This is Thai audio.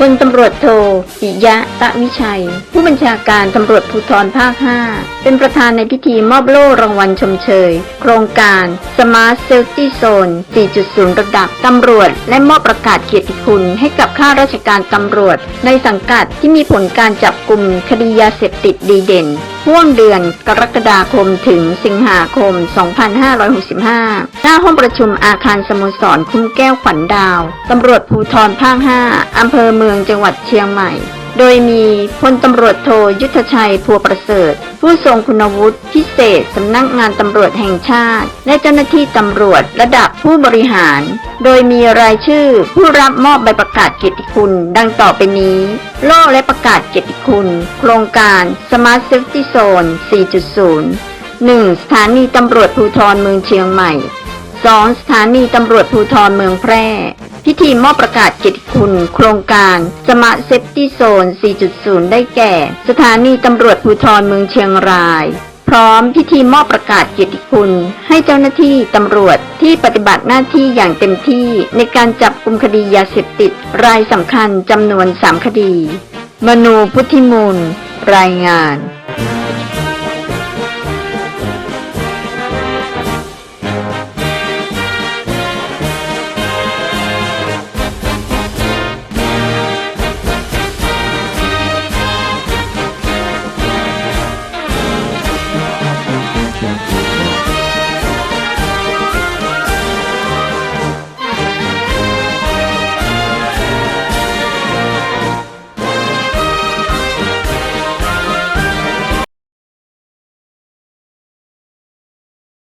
พลตำรวจโทปิยะตะวิชัย ผู้บัญชาการตำรวจภูธรภาค 5 เป็นประธานในพิธีมอบโล่รางวัลชมเชย โครงการ Smart Safety Zone 4.0 ระดับตำรวจ และมอบประกาศเกียรติคุณให้กับข้าราชการตำรวจ ในสังกัดที่มีผลการจับกลุ่มคดียาเสพติดดีเด่น ห่วงเดือนกรกฎาคมถึงสิงหาคม 2565 หน้าห้องประชุมอาคารสโมสรคุ้มแก้วขวัญดาว ตำรวจภูธรภาค 5 อำเภอเมืองจังหวัดเชียงใหม่ โดยมีพลตำรวจโทยุทธชัยพัวประเสริฐ ผู้ทรงคุณวุฒิพิเศษสำนักงานตำรวจแห่งชาติ และเจ้าหน้าที่ตำรวจระดับผู้บริหาร โดยมีรายชื่อผู้รับมอบใบประกาศเกียรติคุณ ดังต่อไปนี้ โล่และประกาศเกียรติคุณ โครงการ Smart Safety Zone 4.0 1. สถานีตำรวจภูธรเมืองเชียงใหม่ 2. สถานีตำรวจภูธรเมืองแพร่ พิธีมอบประกาศเกียรติคุณ โครงการ Smart Safety Zone 4.0 ได้แก่ สถานีตำรวจภูธรเมืองเชียงราย พร้อมพิธีมอบประกาศเกียรติคุณ ให้เจ้าหน้าที่ตำรวจที่ปฏิบัติหน้าที่อย่างเต็มที่ในการจับกลุ่มคดียาเสพติด รายสำคัญจำนวน 3 คดี มนูพุทธิมูล รายงาน